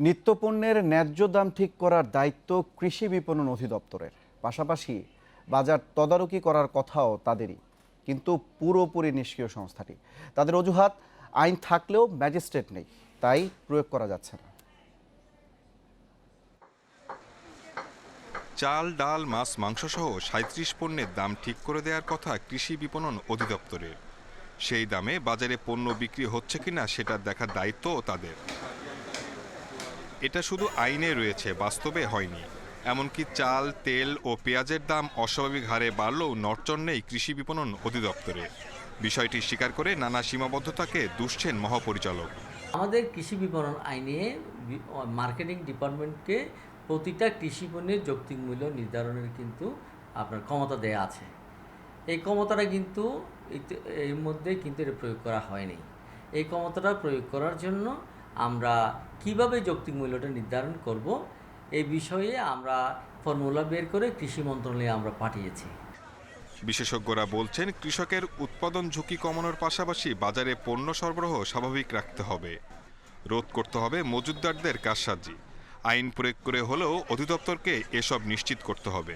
নিত্যপণ্যের ন্যায্য দাম ঠিক করার দায়িত্ব কৃষি বিপণন অধিদপ্তরের। পাশাপাশি বাজার তদারকি করার কথাও তাদেরই। কিন্তু পুরোপুরি নিষ্ক্রিয় সংস্থাটি। তাদের অজুহাত, আইন থাকলেও ম্যাজিস্ট্রেট নেই, তাই প্রয়োগ করা যাচ্ছে না। চাল, ডাল, মাছ মাংস সহ সাঁত্রিশ পণ্যের দাম ঠিক করে দেওয়ার কথা কৃষি বিপণন অধিদপ্তরের। সেই দামে বাজারে পণ্য বিক্রি হচ্ছে কিনা সেটা দেখার দায়িত্বও তাদের। এটা শুধু আইনে রয়েছে, বাস্তবে হয়নি। এমনকি চাল, তেল ও পেঁয়াজের দাম অস্বাভাবিক হারে বাড়লেও নড়চড় নেই কৃষি বিপণন অধিদপ্তরে। বিষয়টি স্বীকার করে নানা সীমাবদ্ধতাকে দুষছেন মহাপরিচালক। আমাদের কৃষি বিপণন আইনে মার্কেটিং ডিপার্টমেন্টকে প্রতিটা কৃষি পণ্যের যৌক্তিক মূল্য নির্ধারণের কিন্তু আপনার ক্ষমতা দেয়া আছে। এই ক্ষমতাটা কিন্তু এর মধ্যে কিন্তু এটা প্রয়োগ করা হয়নি। এই ক্ষমতাটা প্রয়োগ করার জন্য আমরা কীভাবে যৌক্তিক মূল্যটা নির্ধারণ করব এই বিষয়ে আমরা ফর্মুলা বের করে কৃষি মন্ত্রণালয়ে আমরা পাঠিয়েছি। বিশেষজ্ঞরা বলছেন কৃষকের উৎপাদন ঝুঁকি কমানোর পাশাপাশি বাজারে পণ্য সরবরাহ স্বাভাবিক রাখতে হবে। রোধ করতে হবে মজুতদারদের কারসাজি। আইন প্রয়োগ করে হলেও অধিদপ্তরকে এসব নিশ্চিত করতে হবে।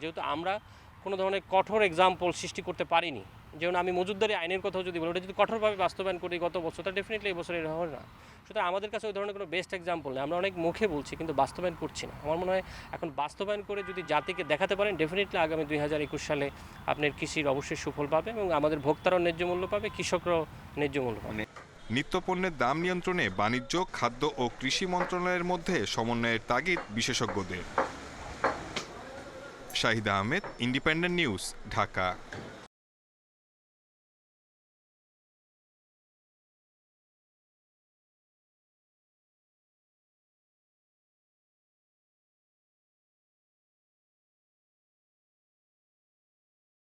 যেহেতু আমরা কোনো ধরনের কঠোর এক্সাম্পল সৃষ্টি করতে পারিনি যেমন আমি মজুদদারি আইনের কথাও যদি বলি ওটা যদি কঠোরভাবে বাস্তবায়ন করি গত বছর তা ডেফিনেটলি এই বছর এরকম হবে না। সুতরাং আমাদের কাছে ওই ধরনের কোনো বেস্ট এক্সাম্পল নেই। আমরা অনেক মুখে বলছি, কিন্তু বাস্তবায়ন করছি না। আমার মনে হয় এখন বাস্তবায়ন করে যদি জাতিকে দেখাতে পারেন ডেফিনেটলি আগামী দুই হাজার একুশ সালে আপনার কৃষির অবশ্যই সুফল পাবে এবং আমাদের ভোক্তারাও ন্যায্য মূল্য পাবে, কৃষকরাও ন্যায্য মূল্য পাবে। নিত্যপণ্যের দাম নিয়ন্ত্রণে বাণিজ্য, খাদ্য ও কৃষি মন্ত্রণালয়ের মধ্যে সমন্বয়ের তাগিদ বিশেষজ্ঞদের। Shahida Ahmed independent news Dhaka.